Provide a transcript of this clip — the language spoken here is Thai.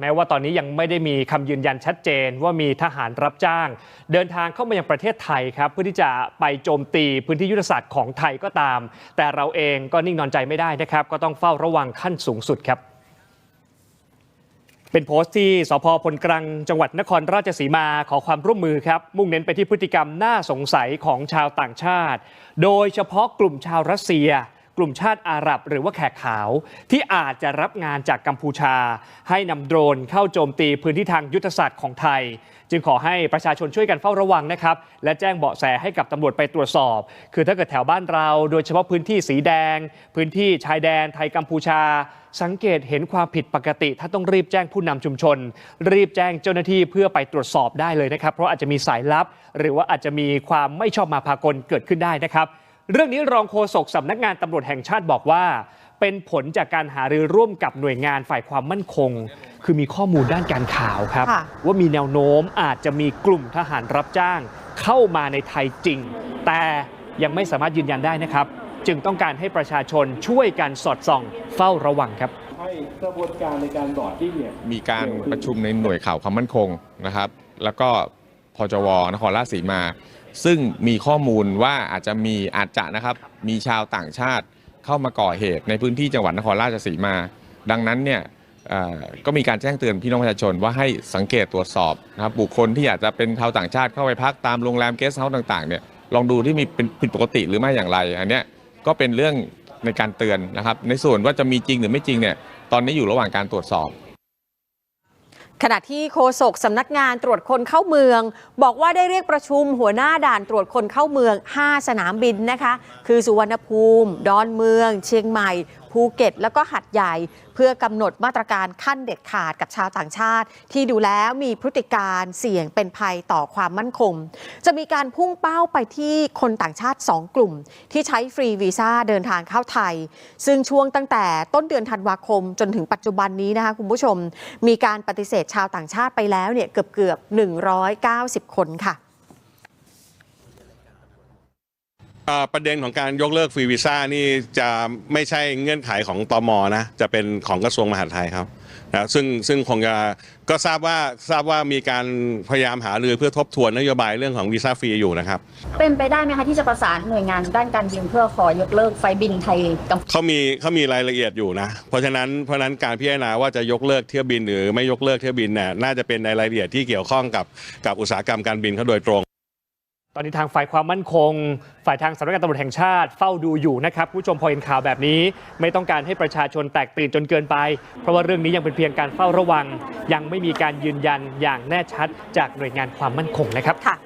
แม้ว่าตอนนี้ยังไม่ได้มีคำยืนยันชัดเจนว่ามีทหารรับจ้าง เดินทางเข้ามายังประเทศไทยครับ เพื่อที่จะไปโจมตีพื้นที่ยุทธศาสตร์ของไทยก็ตาม แต่เราเองก็นิ่งนอนใจไม่ได้นะครับ ก็ต้องเฝ้าระวังขั้นสูงสุดครับ เป็นโพสต์ที่สพพลกรังจังหวัดนครราชสีมาขอความร่วมมือครับ มุ่งเน้นไปที่พฤติกรรมน่าสงสัยของชาวต่างชาติ โดยเฉพาะกลุ่มชาวรัสเซีย กลุ่มชาติอาหรับ หรือว่าแขกขาว ที่อาจจะรับงานจากกัมพูชา ให้นำโดรนเข้าโจมตีพื้นที่ทางยุทธศาสตร์ของไทย จึงขอให้ประชาชนช่วยกันเฝ้าระวังนะครับ และแจ้งเบาะแสให้กับตำรวจไปตรวจสอบ คือถ้าเกิดแถวบ้านเรา โดยเฉพาะพื้นที่สีแดง พื้นที่ชายแดนไทยกัมพูชา สังเกตเห็นความผิดปกติ ถ้าต้องรีบแจ้งผู้นำชุมชน รีบแจ้งเจ้าหน้าที่เพื่อไปตรวจสอบได้เลยนะครับ เพราะอาจจะมีสายลับ หรือว่าอาจจะมีความไม่ชอบมาพากลเกิดขึ้นได้นะครับ เรื่องนี้รองโฆษกสำนักงานตำรวจแห่งชาติบอกว่า เป็นผลจากการหารือร่วมกับหน่วยงานฝ่ายความมั่นคง คือมีข้อมูลด้านการข่าวครับค่ะว่ามีแนวโน้มอาจจะมีกลุ่มทหารรับจ้าง เข้ามาในไทยจริง แต่ยังไม่สามารถยืนยันได้นะครับ จึงต้องการให้ประชาชนช่วยกันสอดส่อง เฝ้าระวังครับให้กระบวนการในการบอร์ดดิ้งเนี่ยมีการประชุมในหน่วยข่าวความมั่นคงนะครับ แล้วก็พจวนครราชสีมา ซึ่งมีข้อมูลว่าอาจจะมีอาจจะนะครับมีชาวต่างชาติเข้ามาก่อเหตุในพื้นที่จังหวัดนครราชสีมา ดังนั้นเนี่ยก็มีการแจ้งเตือนพี่น้องประชาชนว่าให้สังเกตตรวจสอบนะครับบุคคลที่อาจจะเป็นชาวต่างชาติเข้าไปพักตามโรงแรมเกสต์เฮาส์ต่างๆเนี่ยลองดูที่มีเป็นผิดปกติหรือไม่อย่างไรอันเนี้ยก็เป็นเรื่องในการเตือนนะครับ ในส่วนว่าจะมีจริงหรือไม่จริงเนี่ยตอนนี้อยู่ระหว่างการตรวจสอบ ขณะที่โฆษกสำนักงานตรวจคนเข้าเมือง บอกว่าได้เรียกประชุมหัวหน้าด่านตรวจคนเข้าเมือง 5 สนามบินนะคะ คือสุวรรณภูมิ ดอนเมือง เชียงใหม่ภูเก็ต แล้วก็หัดใหญ่ เพื่อกำหนดมาตรการขั้นเด็ดขาดกับชาวต่างชาติ ที่ดูแล้วมีพฤติการเสี่ยงเป็นภัยต่อความมั่นคง จะมีการพุ่งเป้าไปที่คนต่างชาติ 2 กลุ่ม ที่ใช้ฟรีวีซ่าเดินทางเข้าไทย ซึ่งช่วงตั้งแต่ต้นเดือนธันวาคมจนถึงปัจจุบันนี้นะคะคุณผู้ชม มีการปฏิเสธชาวต่างชาติไปแล้วเนี่ยเกือบเกือบ190 คนค่ะ เอ่อประเด็นของการยกเลิกฟรีวีซ่านี่จะไม่ใช่เงื่อนไขของตมนะ จะเป็นของกระทรวงมหาดไทยครับนะซึ่งซึ่งคงจะก็ทราบว่าทราบว่ามีการพยายามหารือเพื่อทบทวนนโยบายเรื่องของวีซ่าฟรีอยู่นะครับ เป็นไปได้ไหมคะที่จะประสานหน่วยงานด้านการบินเพื่อขอยกเลิกไฟล์บินไทยกัมพูชาเขามีเขามีรายละเอียดอยู่นะ เพราะฉะนั้นเพราะฉะนั้นการพิจารณาว่าจะยกเลิกเที่ยวบินหรือไม่ยกเลิกเที่ยวบินเนี่ยน่าจะเป็นในรายละเอียดที่เกี่ยวข้องกับกับอุตสาหกรรมการบินเขาโดยตรง ตอนนี้ทางฝ่ายความมั่นคง ฝ่ายทางสำนักงานตำรวจแห่งชาติเฝ้าดูอยู่นะครับผู้ชมพอเห็นข่าวแบบนี้ ไม่ต้องการให้ประชาชนแตกตื่นจนเกินไป เพราะว่าเรื่องนี้ยังเป็นเพียงการเฝ้าระวัง ยังไม่มีการยืนยันอย่างแน่ชัดจากหน่วยงานความมั่นคงนะครับค่ะ